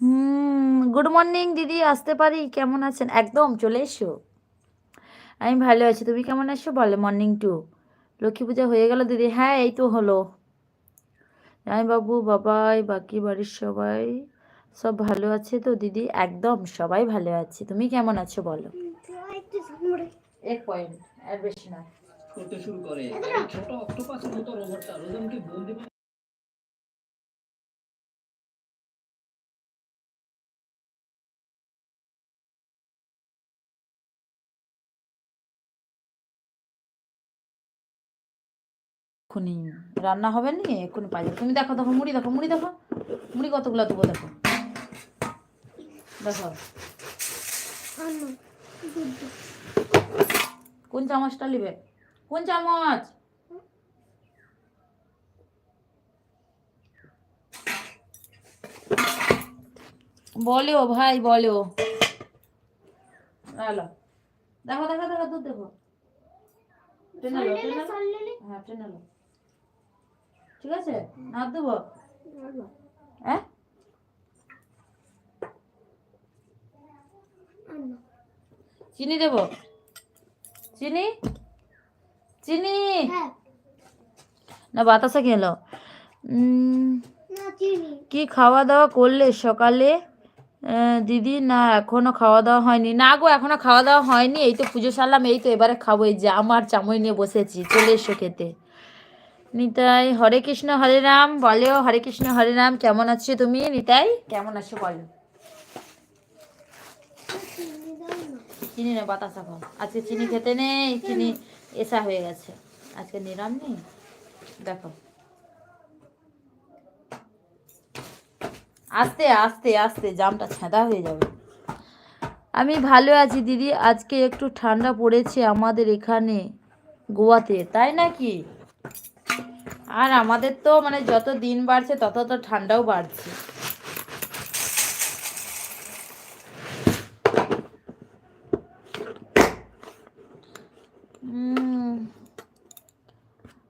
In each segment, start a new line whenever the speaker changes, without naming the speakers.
হুম good morning দিদি, আসতে পারি? কেমন আছেন? একদম, চলে এসো। আমি ভালো আছি, তুমি কেমন আছো? বলো মর্নিং টু লক্ষ্মী পূজা হয়ে গেল, দিদি। হ্যাঁ এই তো হলো। বাবু, বাবাই, বাকি বাড়ির সবাই, সব ভালো আছে তো, দিদি? একদম, সবাই ভালো আছে। তুমি কেমন আছো, বলো? এক্ষুনি রান্না হবে নি এক্ষুনি পাই যাবে তুমি দেখো দেখো মুড়ি দেখো মুড়ি দেখো। মুড়ি কতগুলো দেবো দেখো। দেখো। কোন চামচটা নিবে? কোন চামচ? বলো ভাই বলো। হ্যালো। দেখো দেখো দেখো দুধ দেখো। হ্যাঁ লো। ঠিক আছে? না দেবো হ্যাঁ চিনি দেবো? চিনি? চিনি? না বাতাসা খেলো কি খাওয়া দাওয়া করলে সকালে? দিদি না এখনও খাওয়া দাওয়া হয়নি। না গো এখনও খাওয়া দাওয়া হয়নি। এই তো পুজো সারলাম এই তো এবারে খাব। এই যে আমার চামচ নিয়ে বসেছি। চলে এসো খেতে। নিতাই হরে কৃষ্ণ হরে রাম। বলো হরে কৃষ্ণ হরে রাম কেমন আছো তুমি নিতাই? কেমন আছো বলো? চিনি না বাতাসা খাও আজকে চিনি খেতে নেই চিনি এসা হয়ে গেছে। আজকে নিরাম নেই? দেখো। আস্তে আস্তে আস্তে জামটা ছেঁদা হয়ে যাবে। আমি ভালো আছি দিদি। আজকে একটু ঠান্ডা পড়েছে আমাদের এখানে গোয়াতে তাই নাকি? আর আমাদের তো মানে যত দিন বাড়ছে, তত তো ঠান্ডাও বাড়ছে।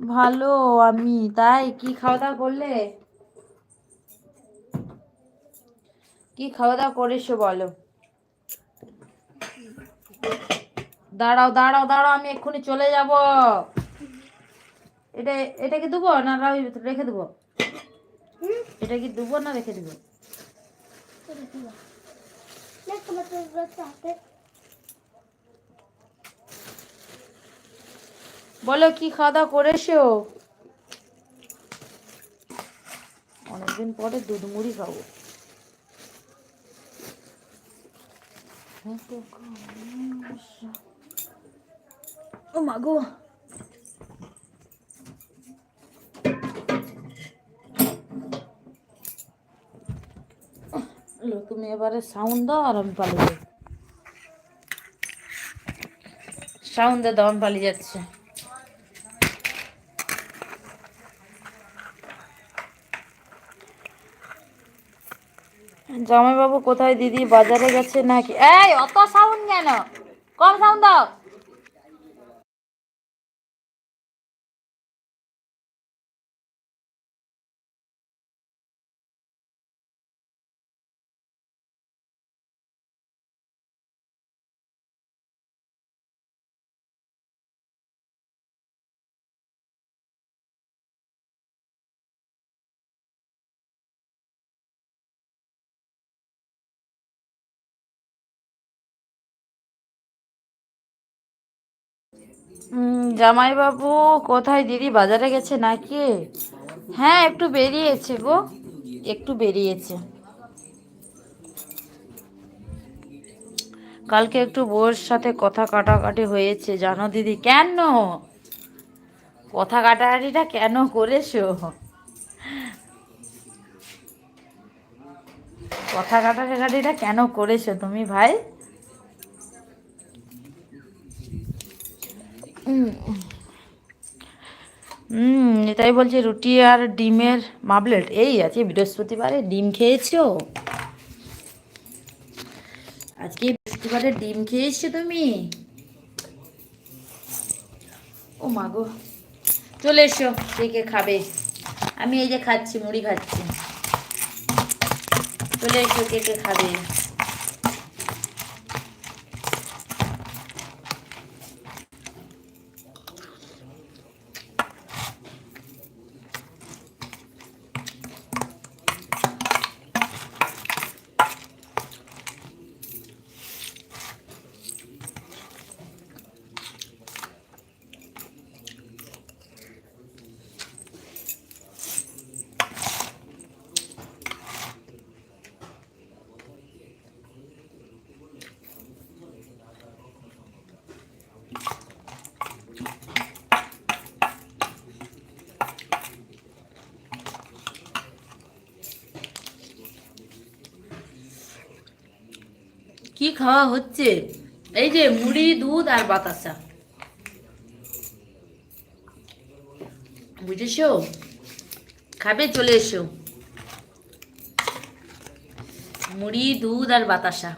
ভালো আমি, তাই কি খাওয়া দাওয়া করলে? কি খাওয়া দাওয়া করেছ বলো? দাঁড়াও দাঁড়াও দাঁড়াও, আমি এক্ষুনি চলে যাব। এটা কি দেবো না রা- রেখে দেবো? এটা কি দেবো না রেখে দেবো? বলো কি খাওয়া দাওয়া করেছ? অনেকদিন পরে দুধ মুড়ি খাব। ও মা তুমি এবারে সাউন্ড দাও আর আমি পালিয়ে যাই। সাউন্ড দাও, আমি পালিয়ে যাচ্ছে। জামাইবাবু কোথায়? দিদি বাজারে গেছে নাকি? এই, অত সাউন্ড কেন? কম সাউন্ড দাও। জামাইবাবু, কোথায় দিদি? বাজারে গেছে নাকি? হ্যাঁ একটু বেরিয়েছে গো। একটু বেরিয়েছে। কালকে একটু বউয়ের সাথে কথা কাটাকাটি হয়েছে, জানো দিদি? কেন? কথা কাটাকাটিটা কেন করেছ? কথা কাটাকাটিটা কেন করেছ তুমি ভাই? হুম। এটাই বলছে, রুটি আর ডিমের মাবলেট। এই আছে বৃহস্পতিবারে ডিম খেয়েছো? আজকে বৃহস্পতিবারে ডিম খেয়েছো তুমি? ও মাগো চলে এসো কে খাবে? আমি এই যে খাচ্ছি, মুড়ি খাচ্ছি।
চলে এসো, কে কে খাবে কি খাওয়া হচ্ছে। এই যে মুড়ি, দুধ আর বাতাসা। বুঝেছ? খাবে, চলে এসো। মুড়ি, দুধ আর বাতাসা।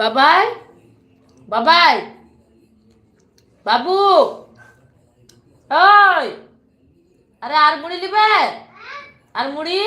বাবাই বাবাই বাবু ওই আরে আর মুড়ি নিবে আর মুড়ি?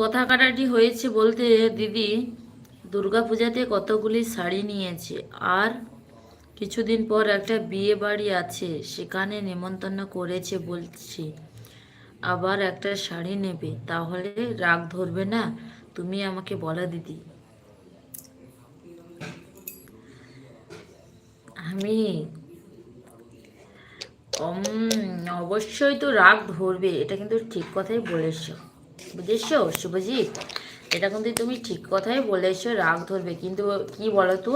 কথা কাটাটি হয়েছে বলতে দিদি দুর্গাপূজাতে কতগুলি শাড়ি নিয়েছে। আর কিছুদিন পর একটা বিয়ে বাড়ি আছে, সেখানে নেমন্তন্ন করেছে বলছি, আবার একটা শাড়ি নেবে, তাহলে রাগ ধরবে না? তুমি আমাকে বলো দিদি। আমি অবশ্যই তো রাগ ধরবে, এটা কিন্তু ঠিক কথাই বলেছ। বুঝেছ? শুভজিৎ, এটা কিন্তু তুমি ঠিক কথাই বলেছ, রাগ ধরবে। কিন্তু কি বলো তো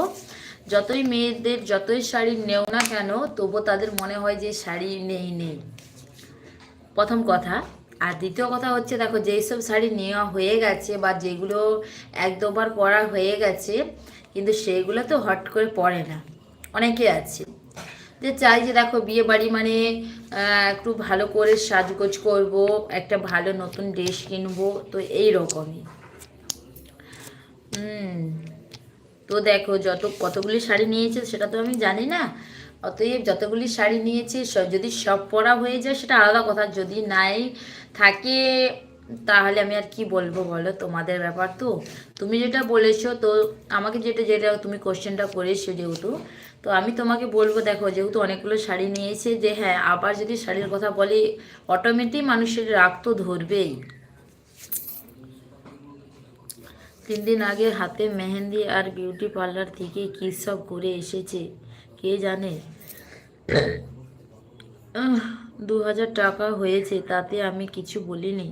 যতই মেয়েদের, যতই শাড়ি নেও না কেন তবু তাদের মনে হয় যে শাড়ি নেই নেই। প্রথম কথা। আর দ্বিতীয় কথা হচ্ছে, দেখো যেই সব শাড়ি নেওয়া হয়ে গেছে বা যেগুলো এক দুবার পরা হয়ে গেছে, কিন্তু সেগুলো তো হট করে পরে না। অনেকে আছে। যে চাই যে দেখো বিয়ে বাড়ি মানে একটু ভালো করে সাজগোজ করব, একটা ভালো নতুন ড্রেস কিনবো, তো এই রকমই হুম, তো দেখো যত, কতগুলি শাড়ি নিয়েছে সেটা তো আমি জানি না। অতএব যতগুলি শাড়ি নিয়েছে যদি সব পরা হয়ে যায় সেটা আলাদা কথা, যদি নাই থাকে তাহলে আমি আর কি বলব বলো তোমাদের ব্যাপার তো? তুমি যেটা বলেছ তো আমাকে যেটা যেটা তুমি কোশ্চেনটা করেছ যেহেতু তো আমি তোমাকে বলব, দেখো, যেহেতু অনেকগুলো শাড়ি নিয়েছে, যে হ্যাঁ আবার যদি শাড়ির কথা বলি অটোমেটিক মানুষের রাগ তো ধরবেই। তিন দিন আগে হাতে মেহেন্দি আর বিউটি পার্লার থেকে কী সব করে এসেছে, কে জানে? দু হাজার টাকা হয়েছে, তাতে আমি কিছু বলিনি।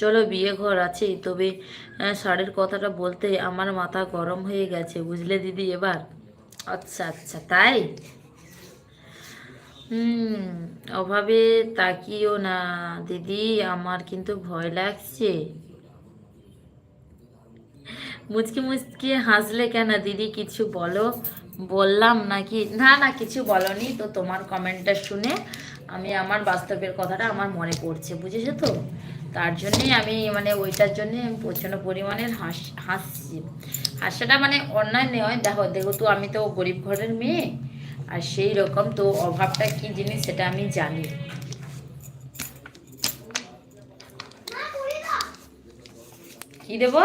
চলো, বিয়ে ঘর আছে, তবে শাড়ির কথাটা বলতে আমার মাথা গরম হয়ে গেছে, বুঝলে দিদি এবার? আচ্ছা আচ্ছা তাই? হুম, অভাবে তাকিও না, দিদি, আমার কিন্তু ভয় লাগছে। মুচকি মুচকি হাসলে কেন দিদি, কিছু বলো? বললাম নাকি? না না, কিছু বলনি, তো তোমার কমেন্টটা শুনে আমি আমার বাস্তবের কথাটা আমার মনে পড়ছে, বুঝেছ তো? তার জন্যই আমি মানে ওইটার জন্যে আমি প্রচণ্ড পরিমাণের হাস, হাসছি। হাসাটা মানে অন্যায় নয়। দেখো দেখো তো আমি তো গরিব ঘরের মেয়ে, আর সেই রকম তো অভাবটা কি জিনিস সেটা আমি জানি। কি দেবো?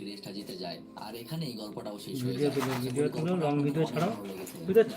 সিরিজটা জিতে যায়। আর এখানেই গল্পটাও শেষ হয়ে যায়।
ভিডিও তুলো লং ভিডিও ছাড়াও পারছ